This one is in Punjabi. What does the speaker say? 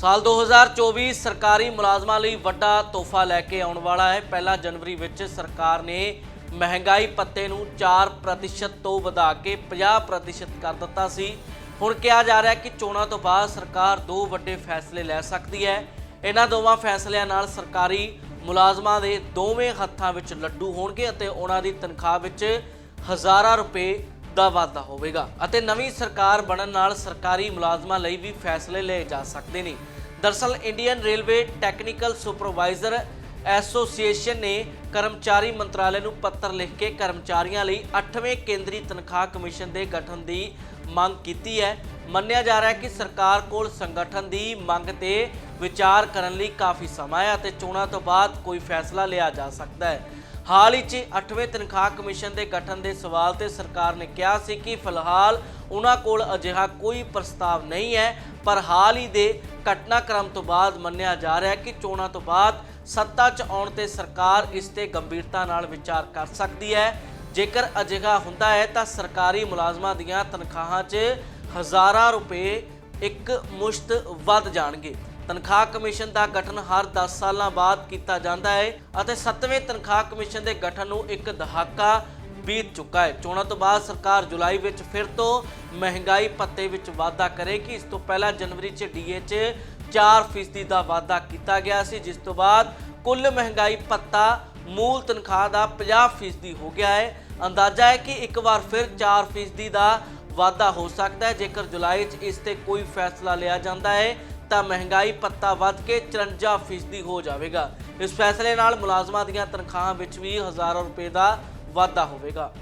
ਸਾਲ 2024 ਸਰਕਾਰੀ ਮੁਲਾਜ਼ਮਾਂ ਲਈ ਵੱਡਾ ਤੋਹਫਾ ਲੈ ਕੇ ਆਉਣ ਵਾਲਾ ਹੈ। ਪਹਿਲਾ ਜਨਵਰੀ ਵਿੱਚ ਸਰਕਾਰ ਨੇ ਮਹਿੰਗਾਈ ਪੱਤੇ ਨੂੰ 4% ਤੋਂ ਵਧਾ ਕੇ 50% ਕਰ ਦਿੱਤਾ ਸੀ। ਹੁਣ ਕਿਹਾ ਜਾ ਰਿਹਾ ਕਿ ਚੋਣਾਂ ਤੋਂ ਬਾਅਦ ਸਰਕਾਰ ਦੋ ਵੱਡੇ ਫੈਸਲੇ ਲੈ ਸਕਦੀ ਹੈ। ਇਹਨਾਂ ਦੋਵਾਂ ਫੈਸਲਿਆਂ ਨਾਲ ਸਰਕਾਰੀ ਮੁਲਾਜ਼ਮਾਂ ਦੇ ਦੋਵੇਂ ਹੱਥਾਂ ਵਿੱਚ ਲੱਡੂ ਹੋਣਗੇ ਅਤੇ ਉਹਨਾਂ ਦੀ ਤਨਖਾਹ ਵਿੱਚ ਹਜ਼ਾਰਾਂ ਰੁਪਏ ਦਾ ਵਾਧਾ ਹੋਵੇਗਾ ਅਤੇ ਨਵੀਂ ਸਰਕਾਰ ਬਣਨ ਨਾਲ ਸਰਕਾਰੀ ਮੁਲਾਜ਼ਮਾਂ ਲਈ ਵੀ ਫੈਸਲੇ ਲਏ ਜਾ ਸਕਦੇ ਨੇ। ਦਰਸਲ Indian railway technical supervisor association ਨੇ ਕਰਮਚਾਰੀ ਮੰਤਰਾਲੇ ਨੂੰ ਪੱਤਰ ਲਿਖ ਕੇ ਕਰਮਚਾਰੀਆਂ ਲਈ 8ਵੇਂ ਕੇਂਦਰੀ ਤਨਖਾਹ ਕਮਿਸ਼ਨ ਦੇ ਗਠਨ ਦੀ ਮੰਗ ਕੀਤੀ ਹੈ। ਮੰਨਿਆ ਜਾ ਰਿਹਾ ਹੈ ਕਿ ਸਰਕਾਰ ਕੋਲ ਸੰਗਠਨ ਦੀ ਮੰਗ ਤੇ ਵਿਚਾਰ ਕਰਨ ਲਈ ਕਾਫੀ ਸਮਾਂ ਹੈ ਅਤੇ ਚੋਣਾਂ ਤੋਂ ਬਾਅਦ ਕੋਈ ਫੈਸਲਾ ਲਿਆ ਜਾ ਸਕਦਾ ਹੈ। ਹਾਲ ਹੀ 'ਚ 8ਵੇਂ ਤਨਖਾਹ ਕਮਿਸ਼ਨ ਦੇ ਗਠਨ ਦੇ ਸਵਾਲ ਤੇ ਸਰਕਾਰ ਨੇ ਕਿਹਾ ਸੀ ਕਿ ਫਿਲਹਾਲ ਉਹਨਾਂ ਕੋਲ ਅਜਿਹਾ ਕੋਈ ਪ੍ਰਸਤਾਵ ਨਹੀਂ ਹੈ, ਪਰ ਹਾਲ ਹੀ ਦੇ ਘਟਨਾਕ੍ਰਮ ਤੋਂ ਬਾਅਦ ਮੰਨਿਆ ਜਾ ਰਿਹਾ ਹੈ ਕਿ ਚੋਣਾਂ ਤੋਂ ਬਾਅਦ ਸੱਤਾ 'ਚ ਆਉਣ ਤੇ ਸਰਕਾਰ ਇਸ ਤੇ ਗੰਭੀਰਤਾ ਨਾਲ ਵਿਚਾਰ ਕਰ ਸਕਦੀ ਹੈ। ਜੇਕਰ ਅਜਿਹਾ ਹੁੰਦਾ ਹੈ ਤਾਂ ਸਰਕਾਰੀ ਮੁਲਾਜ਼ਮਾਂ ਦੀਆਂ ਤਨਖਾਹਾਂ 'ਚ ਹਜ਼ਾਰਾਂ ਰੁਪਏ ਇੱਕ ਮੁਸ਼ਤ ਵੱਧ ਜਾਣਗੇ। ਤਨਖਾਹ ਕਮਿਸ਼ਨ ਦਾ ਗਠਨ ਹਰ 10 ਸਾਲਾਂ ਬਾਅਦ ਕੀਤਾ ਜਾਂਦਾ ਹੈ ਅਤੇ 7ਵੇਂ ਤਨਖਾਹ ਕਮਿਸ਼ਨ ਦੇ ਗਠਨ ਨੂੰ ਇੱਕ ਦਹਾਕਾ ਬੀਤ ਚੁੱਕਾ ਹੈ। ਚੋਣਾਂ ਤੋਂ ਬਾਅਦ ਸਰਕਾਰ ਜੁਲਾਈ ਵਿੱਚ ਫਿਰ ਤੋਂ ਮਹਿੰਗਾਈ ਭੱਤੇ ਵਿੱਚ ਵਾਧਾ ਕਰੇਗੀ। ਇਸ ਤੋਂ ਪਹਿਲਾਂ ਜਨਵਰੀ 'ਚ ਡੀਏ 'ਚ 4% ਦਾ ਵਾਧਾ ਕੀਤਾ ਗਿਆ ਸੀ, ਜਿਸ ਤੋਂ ਬਾਅਦ ਕੁੱਲ ਮਹਿੰਗਾਈ ਭੱਤਾ ਮੂਲ ਤਨਖਾਹ ਦਾ 50% ਹੋ ਗਿਆ ਹੈ। ਅੰਦਾਜ਼ਾ ਹੈ ਕਿ ਇੱਕ ਵਾਰ ਫਿਰ 4% ਦਾ ਵਾਧਾ ਹੋ ਸਕਦਾ ਹੈ। ਜੇਕਰ ਜੁਲਾਈ 'ਚ ਇਸ ਤੇ ਕੋਈ ਫੈਸਲਾ ਲਿਆ ਜਾਂਦਾ ਹੈ ਤਾਂ ਮਹਿੰਗਾਈ ਪੱਤਾ ਵੱਧ ਕੇ 54% ਹੋ ਜਾਵੇਗਾ। ਇਸ ਫੈਸਲੇ ਨਾਲ ਮੁਲਾਜ਼ਮਾਂ ਦੀਆਂ ਤਨਖਾਹਾਂ ਵਿੱਚ ਵੀ ਹਜ਼ਾਰਾਂ ਰੁਪਏ ਦਾ ਵਾਧਾ ਹੋਵੇਗਾ।